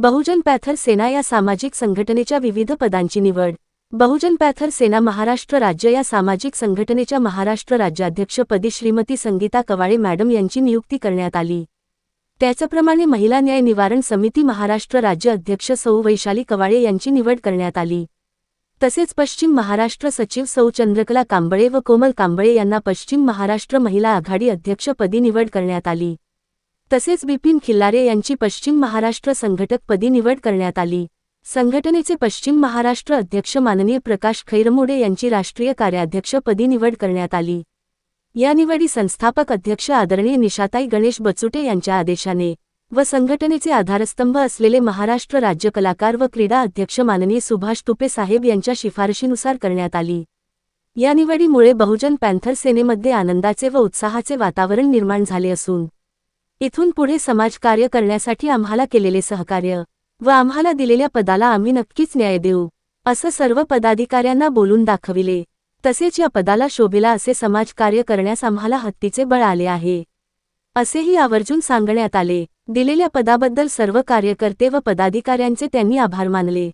बहुजन Panther सेना या सामाजिक संघटनेच्या विविध पदांची निवड. बहुजन पॅथर सेना महाराष्ट्र राज्य या सामाजिक संघटनेच्या महाराष्ट्र राज्याध्यक्षपदी श्रीमती संगीता कवाळे मॅडम यांची नियुक्ती करण्यात आली. त्याचप्रमाणे महिला न्याय निवारण समिती महाराष्ट्र राज्य अध्यक्ष सौ वैशाली कवाळे यांची निवड करण्यात आली. तसेच पश्चिम महाराष्ट्र सचिव सौ चंद्रकला कांबळे व कोमल कांबळे यांना पश्चिम महाराष्ट्र महिला आघाडी अध्यक्षपदी निवड करण्यात आली. तसेच बिपिन खिल्लारे यांची पश्चिम महाराष्ट्र संघटकपदी निवड करण्यात आली. संघटनेचे पश्चिम महाराष्ट्र अध्यक्ष माननीय प्रकाश खैरमोडे यांची राष्ट्रीय कार्याध्यक्षपदी निवड करण्यात आली. या निवडी संस्थापक अध्यक्ष आदरणीय निशाताई गणेश बचुटे यांच्या आदेशाने व संघटनेचे आधारस्तंभ असलेले महाराष्ट्र राज्य कलाकार व क्रीडा अध्यक्ष माननीय सुभाष तुपे साहेब यांच्या शिफारशीनुसार करण्यात आली. या निवडीमुळे बहुजन पॅन्थर सेनेमध्ये आनंदाचे व उत्साहाचे वातावरण निर्माण झाले असून इथून पुढे समाजकार्य करण्यासाठी आम्हाला केलेले सहकार्य व आम्हाला दिलेल्या पदाला आम्ही नक्कीच न्याय देऊ असं सर्व पदाधिकाऱ्यांना बोलून दाखविले. तसेच या पदाला शोभेला असे समाजकार्य करण्यास आम्हाला हत्तीचे बळ आले आहे. असेही आवर्जून सांगण्यात आले. दिलेल्या पदाबद्दल सर्व कार्यकर्ते व पदाधिकाऱ्यांचे त्यांनी आभार मानले.